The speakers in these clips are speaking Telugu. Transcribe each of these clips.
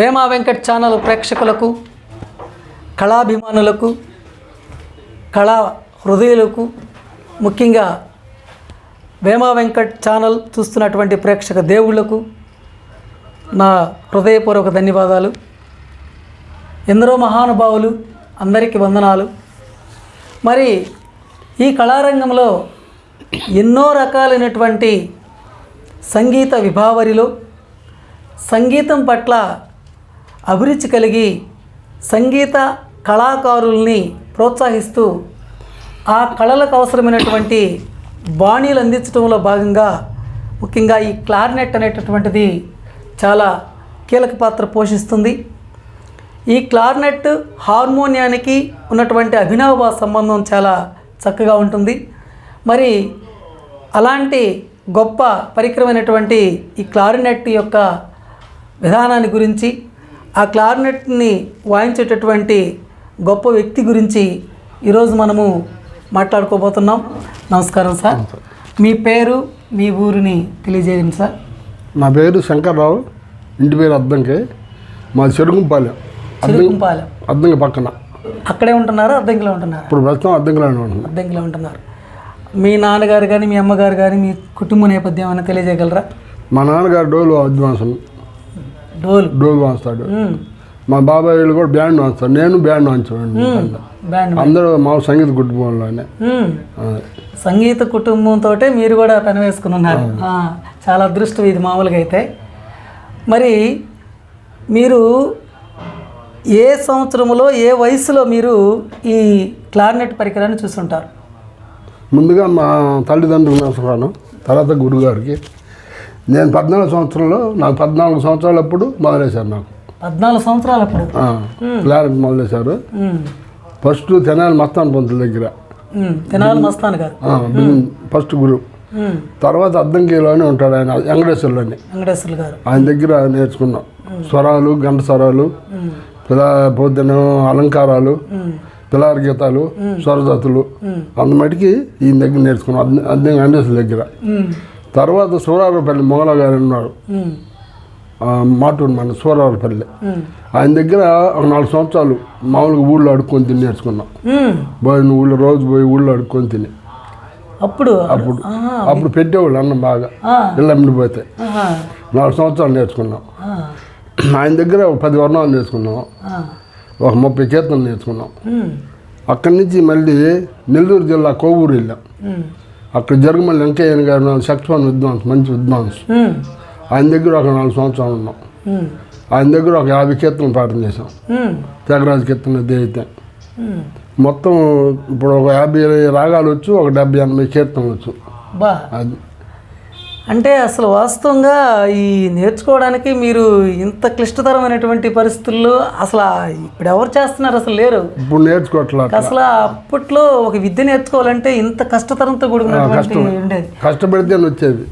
వేమా వెంకట్ ఛానల్ ప్రేక్షకులకు కళాభిమానులకు కళా హృదయులకు ముఖ్యంగా వేమా వెంకట్ ఛానల్ చూస్తున్నటువంటి ప్రేక్షక దేవుళ్ళకు నా హృదయపూర్వక ధన్యవాదాలు. ఎందరో మహానుభావులు అందరికీ వందనాలు. మరి ఈ కళారంగంలో ఎన్నో రకాలైనటువంటి సంగీత విభావరిలో సంగీతం పట్ల అభిరుచి కలిగి సంగీత కళాకారుల్ని ప్రోత్సహిస్తూ ఆ కళలకు అవసరమైనటువంటి బాణీలు అందించడంలో భాగంగా ముఖ్యంగా ఈ క్లారినెట్ అనేటటువంటిది చాలా కీలక పాత్ర పోషిస్తుంది. ఈ క్లారినెట్ హార్మోనియానికి ఉన్నటువంటి అభినవ సంబంధం చాలా చక్కగా ఉంటుంది. మరి అలాంటి గొప్ప పరికరమైనటువంటి ఈ క్లారినెట్ యొక్క విధానాన్ని గురించి ఆ క్లారినెట్ని వాయించేటటువంటి గొప్ప వ్యక్తి గురించి ఈరోజు మనము మాట్లాడుకోబోతున్నాం. నమస్కారం సార్. మీ పేరు మీ ఊరిని తెలియజేయండి సార్. నా పేరు శంకర్రావు ఇంటి పేరు అద్దంకి. మాది చెరుగుంపాలెం చిరుకుంపాలెం. అద్దంకి పక్కన. అక్కడే ఉంటున్నారా అద్దెంకిలో ఉంటున్నారా? ఇప్పుడు ప్రస్తుతం అద్దంకిలోనే ఉంటున్నాం. అద్దెంకిలో ఉంటున్నారు. మీ నాన్నగారు కానీ మీ అమ్మగారు కానీ మీ కుటుంబ నేపథ్యం ఏమైనా తెలియజేయగలరా? మా నాన్నగారు డోలు అద్వాన్స్ డోలు. డోలు వాస్తాడు. మా బాబాయ్ వాళ్ళు కూడా బ్యాండ్ వాస్తాడు నేను బ్యాండ్ బ్యాండ్ అందరూ మా సంగీత కుటుంబంలోనే. సంగీత కుటుంబంతో మీరు కూడా పని వేసుకుని ఉన్నారు. చాలా అదృష్టం ఇది మామూలుగా అయితే. మరి మీరు ఏ సంవత్సరంలో ఏ వయసులో మీరు ఈ క్లారినెట్ పరికరాన్ని చూస్తుంటారు ముందుగా మా తల్లిదండ్రులు నమస్కారం. తర్వాత గురుగారికి. నేను పద్నాలుగు సంవత్సరంలో నాకు పద్నాలుగు సంవత్సరాలప్పుడు మొదలేశారు నాకు. పద్నాలుగు సంవత్సరాలు అప్పుడు ఆ, క్లారిట్ మొదలేశారు. ఫస్ట్ తెనాలి మస్తాన్ పంతుల దగ్గర. తెనాలి మస్తాన్ గారు. ఫస్ట్ గురు. మ్మ్. తర్వాత అద్దంకిలోనే ఉంటాడు ఆయన వెంకటేశ్వర్లోనే. గారు. ఆయన దగ్గర నేర్చుకున్నాం. స్వరాలు గంట స్వరాలు. పిలా పొద్దున అలంకారాలు. పిలార గీతాలు స్వరజతులు. అంత మటుకి ఈయన దగ్గర నేర్చుకున్నాం. అద్దె వెంకటేశ్వర దగ్గర. తర్వాత సూరారపల్లి మొగల గారు. ఆ, మాటూరు మన సూరారపల్లి. ఆయన దగ్గర ఒక నాలుగు సంవత్సరాలు మామూలుగా ఊళ్ళో అడుక్కొని తిని నేర్చుకున్నాం. పోయి ఊళ్ళో రోజు పోయి ఊళ్ళో అడుక్కొని తిని అప్పుడు అప్పుడు. అప్పుడు పెట్టేవాళ్ళు అన్నం బాగా ఆ. ఇళ్ళ పోతే. నాలుగు సంవత్సరాలు నేర్చుకున్నాం. ఆయన దగ్గర ఒక పది వర్ణాలు నేర్చుకున్నాం. ఒక ముప్పై కీర్తనలు నేర్చుకున్నాం. అక్కడి నుంచి మళ్ళీ నెల్లూరు జిల్లా కోవూరు వెళ్ళాం. అక్కడ జరుగుమల్లి వెంకయ్య గారు సక్సోన్ విద్వాంస్ మంచి విద్వాంస్. ఆయన దగ్గర ఒక నాలుగు సంవత్సరాలు ఉన్నాం. ఆయన దగ్గర ఒక యాభై కీర్తనలు పాఠం చేసాం. త్యాగరాజు కీర్తన దేవితే. మొత్తం ఇప్పుడు ఒక యాభై రాగాలు వచ్చు ఒక డెబ్బై ఎనభై కీర్తనలు వచ్చు అది అంటే అసలు వాస్తవంగా ఈ నేర్చుకోవడానికి మీరు ఇంత క్లిష్టతరమైనటువంటి పరిస్థితుల్లో అసలు ఇప్పుడు ఎవరు చేస్తున్నారు అసలు లేరు? ఇప్పుడు నేర్చుకోవట్లా అసలు అప్పట్లో ఒక విద్య నేర్చుకోవాలంటే ఇంత కష్టతరంతో కూడుకున్నటువంటి ఉండేది. కష్టపడితే వచ్చేది.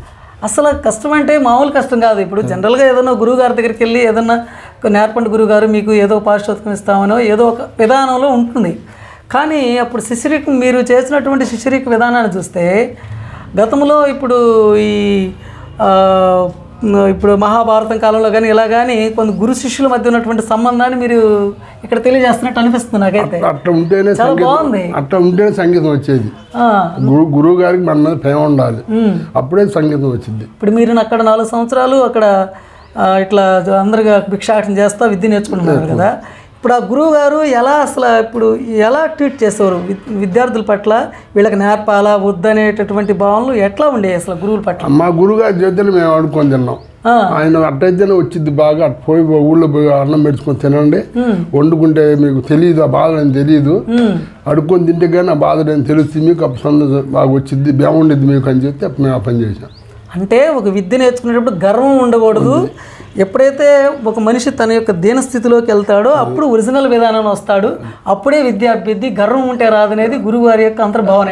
అసలు కష్టం అంటే మామూలు కష్టం కాదు. ఇప్పుడు జనరల్గా ఏదైనా గురువు గారి దగ్గరికి వెళ్ళి ఏదన్నా నేర్పండి గురువు గారు మీకు ఏదో పారితోషికం ఇస్తామనో ఏదో ఒక విధానంలో ఉంటుంది. కానీ అప్పుడు శిశిరిక్ మీరు చేసినటువంటి శిశిరిక్ విధానాన్ని చూస్తే గతంలో ఇప్పుడు ఈ ఇప్పుడు మహాభారతం కాలంలో కానీ ఇలా కానీ కొంత గురు శిష్యుల మధ్య ఉన్నటువంటి సంబంధాన్ని మీరు ఇక్కడ తెలియజేస్తున్నట్టు అనిపిస్తుంది నాకైతే. అట్లా ఉంటేనే బాగుంది. అట్లా ఉంటేనే సంగీతం వచ్చేది. గురు గురువు గారికి మన మీద ప్రేమ ఉండాలి. అప్పుడే సంగీతం వచ్చింది. ఇప్పుడు మీరు అక్కడ నాలుగు సంవత్సరాలు అక్కడ ఇట్లా అందరుగా భిక్షాటన చేస్తా విద్య నేర్చుకుంటున్నారు. కదా. ఇప్పుడు ఆ గురువు గారు ఎలా అసలు ఇప్పుడు ఎలా ట్రీట్ చేసేవారు? విద్- విద్యార్థుల పట్ల వీళ్ళకి నేర్పాలా వద్దనేటటువంటి భావనలు ఎట్లా ఉండేవి అసలు గురువుల పట్ల? మా గురుగారి చేతులు మేము ఆడుకొని తిన్నాం. ఆయన అట్టయితేనే వచ్చింది బాగా అటు పోయి ఊళ్ళో పోయి అన్నం పెట్టుకొని తినండి. వండుకుంటే మీకు తెలియదు ఆ బాధ అని తెలియదు అడుక్కొని తింటే కానీ ఆ బాధ అని తెలుస్తుంది మీకు అప్పుడు సంతోషం బాగా వచ్చింది బాగుండిద్ది మీకు అని చెప్తే అప్పుడు మేము ఆ పని చేసాం అంటే ఒక విద్య నేర్చుకునేటప్పుడు గర్వం ఉండకూడదు. ఎప్పుడైతే ఒక మనిషి తన యొక్క దీనస్థితిలోకి వెళ్తాడో అప్పుడు ఒరిజినల్ విధానం వస్తాడు. అప్పుడే విద్యాభ్యర్థి గర్వం ఉంటే రాదనేది గురువు గారి యొక్క అంతర్భావన.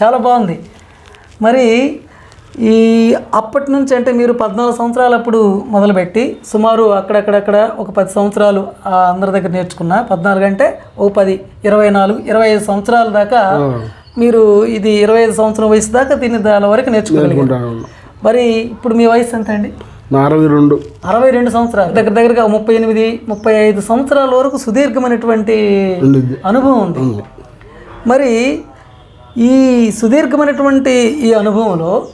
చాలా బాగుంది. మరి ఈ అప్పటి నుంచి అంటే మీరు పద్నాలుగు సంవత్సరాలు అప్పుడు మొదలుపెట్టి సుమారు అక్కడక్కడక్కడ ఒక పది సంవత్సరాలు అందరి దగ్గర నేర్చుకున్న. పద్నాలుగు అంటే ఓ పది ఇరవై నాలుగు ఇరవై ఐదు సంవత్సరాల దాకా మీరు ఇది ఇరవై ఐదు సంవత్సరం వయసు దాకా దీన్ని దాని వరకు నేర్చుకోగలిగారు. మరి ఇప్పుడు మీ వయసు ఎంత అండి? అరవై రెండు. అరవై రెండు సంవత్సరాలు. దగ్గర దగ్గరగా ముప్పై ఎనిమిది ముప్పై ఐదు సంవత్సరాల వరకు సుదీర్ఘమైనటువంటి. అనుభవం ఉంది. మరి ఈ సుదీర్ఘమైనటువంటి ఈ అనుభవంలో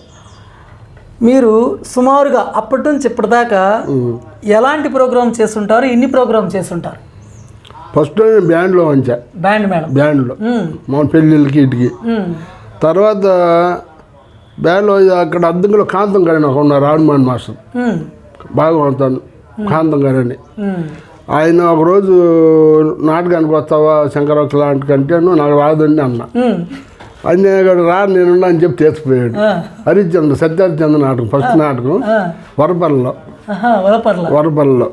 మీరు సుమారుగా అప్పటి నుంచి ఇప్పటిదాకా ఎలాంటి ప్రోగ్రామ్ చేస్తుంటారు? ఎన్ని ప్రోగ్రామ్ చేస్తుంటారు? ఫస్ట్ నేను బ్యాండ్లో వంచా బ్యాండ్ మేడం. బ్యాండ్లో. మా పెళ్ళిళ్ళకి ఇటుకి. తర్వాత బ్యాండ్లో అక్కడ అద్దెంలో కాంతం గారు నాకు ఉన్నారు రాడుమాన్ మాస్టర్. బాగా వంతాను కాంతం గారని ఆయన ఒకరోజు నాటకానికి వస్తావా శంకరవక్క లాంటి కంటేను నాకు రాదండి అన్న. గారు రా నేనున్నా అని చెప్పి తీసిపోయాడు ఆ, హరిశ్చంద్ర సత్యహరిచంద్ర నాటకం ఫస్ట్ నాటకం వరపల్లిలో. వరపల్లిలో.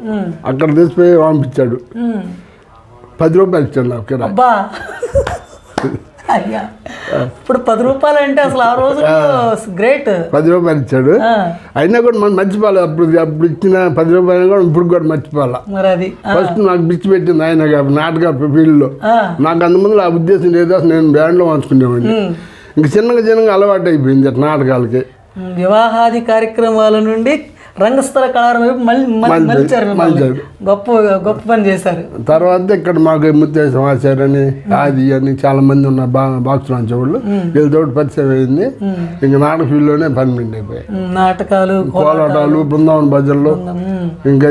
అక్కడ తీసిపోయి పంపించాడు. పది రూపాయలు ఇచ్చాడు కిరాయి. అబ్బా. అయ్యా. ఇప్పుడు పది రూపాయలు అంటే అసలు ఆ రోజుల్లో గ్రేట్. పది రూపాయలు ఇచ్చాడు. అయినా కూడా మనం మర్చిపోవాలి. అప్పుడు అప్పుడు ఇచ్చిన పది రూపాయలు కూడా ఇప్పుడు కూడా మర్చిపోవాలి. మరి అది ఫస్ట్ నాకు పిచ్చి పెట్టింది ఆయన నాటక ఫీల్డ్లో. నాకు అంతమంది ఆ ఉద్దేశం లేదు. అసలు నేను బ్యాండ్లో వంచుకునేవాడిని. ఇంక చిన్నగా చిన్నగా అలవాటు అయిపోయింది నాటకాలకి. వివాహాది కార్యక్రమాల నుండి రంగస్థల కళారం వైపు మళ్ళీ మలిచారు. గొప్ప గొప్ప పని చేశారు. తర్వాత ఇక్కడ మాకు ముత్య సమాచారం అని ఆది అని చాలా మంది ఉన్నారు బా బాక్స్ లాంచే వాళ్ళు వీళ్ళతో పరిచయం అయింది. ఇంక నాటక ఫీల్డ్లోనే పర్మనెంట్ అయిపోయాయి. నాటకాలు కోలాటాలు బృందావన భజనలు. ఇంకా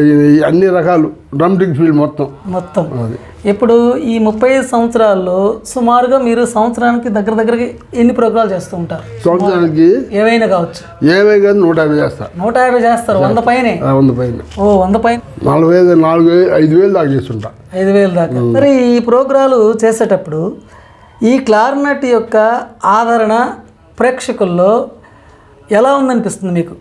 అన్ని రకాలు. డ్రమ్టిక్ ఫీల్డ్ మొత్తం. మొత్తం. అది. ఇప్పుడు ఈ ముప్పై ఐదు సంవత్సరాల్లో సుమారుగా మీరు సంవత్సరానికి దగ్గర దగ్గరకి ఎన్ని ప్రోగ్రాలు చేస్తూ ఉంటారు? సంవత్సరానికి ఏవైనా కావచ్చు. ఏమై కాదు నూట యాభై చేస్తా. నూట యాభై చేస్తారు వంద పైనే? వంద పైన. ఓ వంద పైన? నాలుగు వేలు ఐదు వేలు దాకా చేస్తుంటా. ఐదు వేలు దాకా. మరి ఈ ప్రోగ్రాలు చేసేటప్పుడు ఈ క్లారినెట్ యొక్క ఆదరణ ప్రేక్షకుల్లో ఎలా ఉందనిపిస్తుంది మీకు?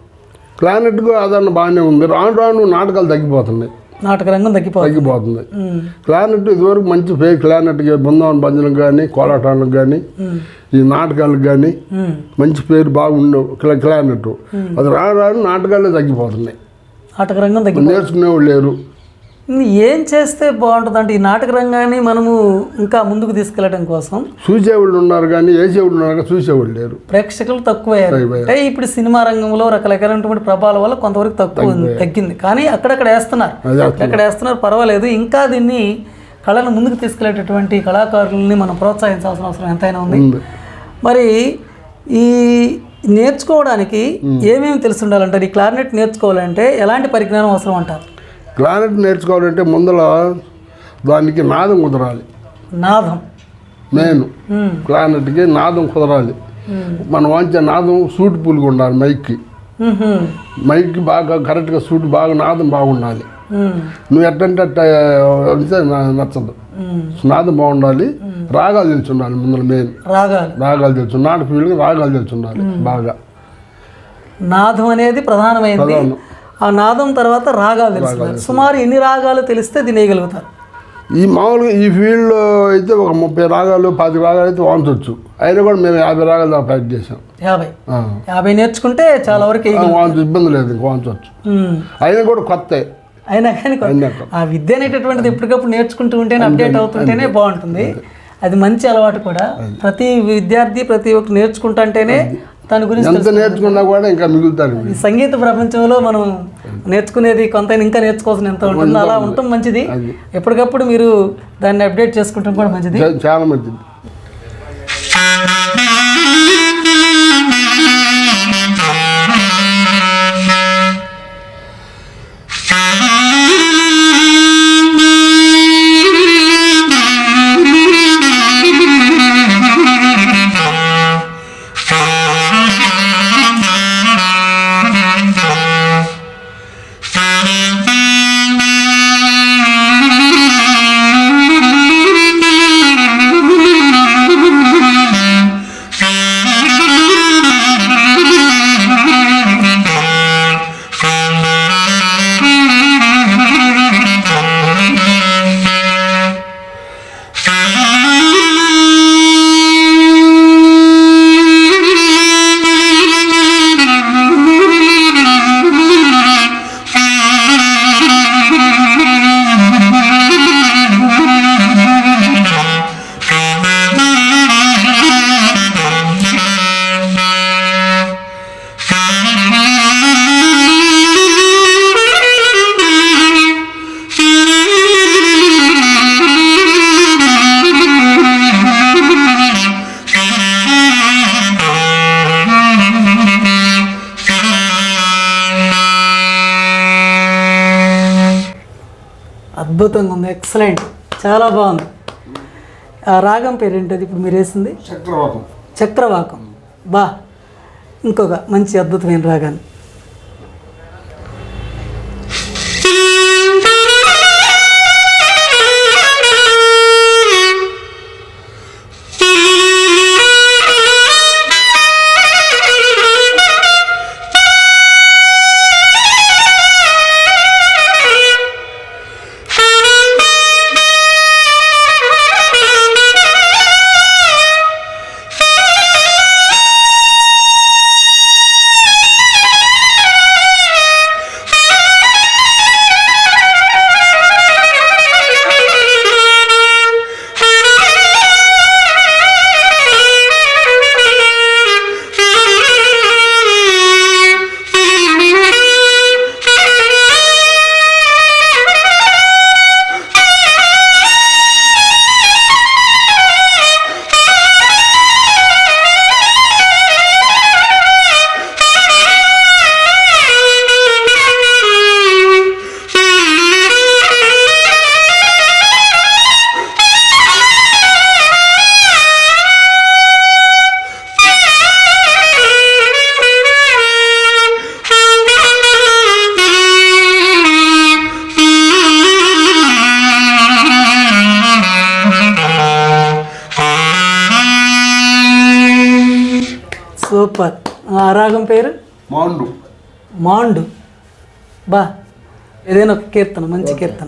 క్లానెట్కు ఆదరణ బాగానే ఉంది. రాను రాను నాటకాలు తగ్గిపోతున్నాయి. నాటక రంగం తగ్గిపోతుంది. క్లానెట్ ఇదివరకు మంచి ఫేక్ క్లానెట్కి బృందావన భజనకు కానీ కోలాటాలకు కానీ ఈ నాటకాలకు కానీ. మంచి పేరు బాగుండవు క్లా క్లానెట్ అది రాను రాను నాటకాలే తగ్గిపోతున్నాయి. నాటక రంగం తగ్గి నేర్చుకునేవాళ్ళు లేరు. ఏం చేస్తే బాగుంటుంది అంటే ఈ నాటక రంగాన్ని మనము ఇంకా ముందుకు తీసుకెళ్ళడం కోసం చూసేవాళ్ళు ఉన్నారు కానీ వేసేవాళ్ళు ఉన్నారు కానీ చూసేవాళ్ళు లేరు. ప్రేక్షకులు తక్కువయ్యారు. అంటే ఇప్పుడు సినిమా రంగంలో రకరకాలైనటువంటి ప్రభావాల వల్ల కొంతవరకు తక్కువ తగ్గింది. కానీ అక్కడక్కడ వేస్తున్నారు. అక్కడ వేస్తున్నారు. పర్వాలేదు. ఇంకా దీన్ని కళను ముందుకు తీసుకెళ్ళేటటువంటి కళాకారులని మనం ప్రోత్సహించాల్సిన అవసరం ఎంతైనా ఉంది. ఉంది. మరి ఈ నేర్చుకోవడానికి ఏమేమి తెలిసి ఉండాలంటారు? ఈ క్లారినెట్ నేర్చుకోవాలంటే ఎలాంటి పరిజ్ఞానం అవసరం అంటారు? క్లానెట్ నేర్చుకోవాలంటే ముందర దానికి నాదం కుదరాలి. నాదం. మెయిన్. ఉమ్, క్లానెట్కి నాదం కుదరాలి. మనం వాంచే నాదం సూట్ పూలుగా ఉండాలి మైక్కి. మైక్కి బాగా కరెక్ట్గా సూట్ బాగా నాదం బాగుండాలి. నువ్వు ఎట్టంటే అట్ట నచ్చదు. నాదం బాగుండాలి. రాగాలు తెలిసి ఉండాలి ముందర మెయిన్. రాగాలు. రాగాలు తెలుసు. నాటక ఫీల్డ్కి రాగాలు తెలిసి ఉండాలి బాగా. నాదం అనేది ప్రధానమైంది. ప్రధానం. ఆ నాదం తర్వాత రాగాలు తెలుస్తున్నారు సుమారు ఎన్ని రాగాలు తెలిస్తే తినేయగలుగుతారు? ఈ మామూలుగా ఈ ఫీల్డ్లో అయితే ఒక ముప్పై రాగాలు పాతి రాగాలు అయితే వాంచవచ్చు అయినా కూడా మేము యాభై రాగాలు దాకా ప్రాక్టీస్ చేసాం యాభై. యాభై నేర్చుకుంటే చాలా వరకు ఇబ్బంది లేదు వాంచవచ్చు. అయినా కూడా కొత్త. అయినా కానీ. ఆ విద్య అనేటటువంటిది ఎప్పటికప్పుడు నేర్చుకుంటూ ఉంటేనే అప్డేట్ అవుతుంటేనే బాగుంటుంది. అది మంచి అలవాటు కూడా. ప్రతి విద్యార్థి ప్రతి ఒక్కరు నేర్చుకుంటుంటేనే దాని గురించి ఎంత నేర్చుకున్నా కూడా ఇంకా మిగులుతారు ఈ సంగీత ప్రపంచంలో మనం నేర్చుకునేది కొంత ఇంకా నేర్చుకోవాల్సిన ఎంత ఉంటుంది అలా ఉండటం మంచిది. ఎప్పటికప్పుడు మీరు దాన్ని అప్డేట్ చేసుకుంటాం కూడా మంచిది. చాలా మంచిది. అద్భుతంగా ఉంది. ఎక్సలెంట్ చాలా బాగుంది. ఆ రాగం పేరు ఏంటది ఇప్పుడు మీరు వేసింది? చక్రవాకం. చక్రవాకం. బా. ఇంకొక మంచి అద్భుతమైన రాగాన్ని. రాగం పేరు? మాండు. మాండు. బా ఏదైనా ఒక కీర్తన మంచి కీర్తన.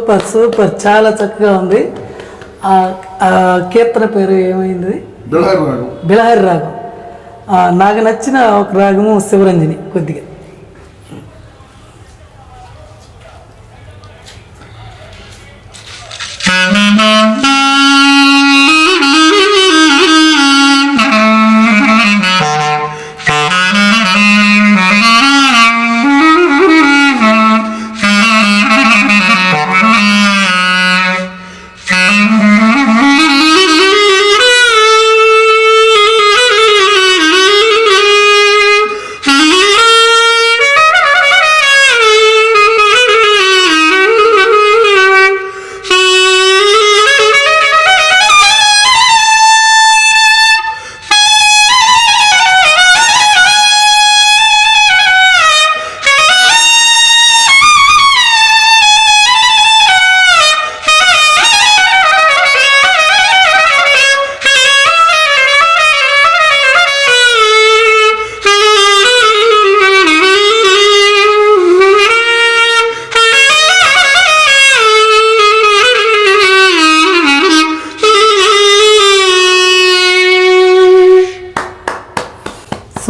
Super super. చాలా చక్కగా ఉంది. ఆ కీర్తన పేరు ఏమైంది? బిలహరి రాగం. ఆ, నాకు నచ్చిన ఒక రాగము శివరంజని కొద్దిగా.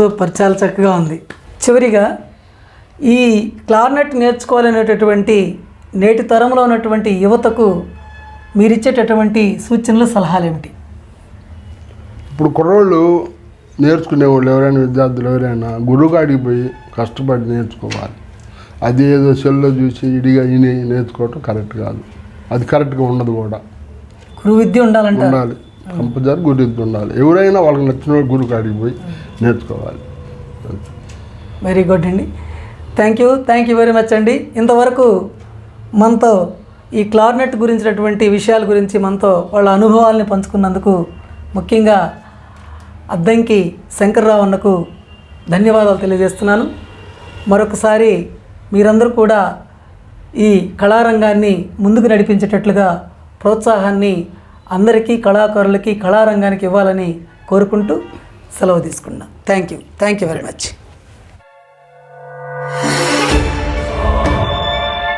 సూపర్ చాలా చక్కగా ఉంది. చివరిగా ఈ క్లార్నెట్ నేర్చుకోవాలనేటటువంటి నేటి తరంలో ఉన్నటువంటి యువతకు మీరిచ్చేటటువంటి సూచనలు సలహాలు ఏమిటి? ఇప్పుడు కుర్రోళ్ళు నేర్చుకునేవాళ్ళు ఎవరైనా విద్యార్థులు ఎవరైనా గురువుగాడికి పోయి కష్టపడి నేర్చుకోవాలి. అది ఏదో సెల్లో చూసి ఇడిగా ఇని నేర్చుకోవటం కరెక్ట్ కాదు. అది కరెక్ట్గా ఉండదు కూడా. గురు విద్య ఉండాలంట ఉండాలి. కంపల్సరీ గురు విద్య ఉండాలి. ఎవరైనా వాళ్ళకి నచ్చిన వాళ్ళు గురువుగాడికి పోయి నేర్చుకోవాలి. వెరీ గుడ్ అండి. Thank you thank you very much అండి. ఇంతవరకు మనతో ఈ క్లార్నెట్ గురించినటువంటి విషయాల గురించి మనతో వాళ్ళ అనుభవాల్ని పంచుకున్నందుకు ముఖ్యంగా అద్దంకి శంకర్రావు అన్నకు ధన్యవాదాలు తెలియజేస్తున్నాను. మరొకసారి మీరందరూ కూడా ఈ కళారంగాన్ని ముందుకు నడిపించేటట్లుగా ప్రోత్సాహాన్ని అందరికీ కళాకారులకి కళారంగానికి ఇవ్వాలని కోరుకుంటూ సెలవు తీసుకున్నాను thank you thank you very much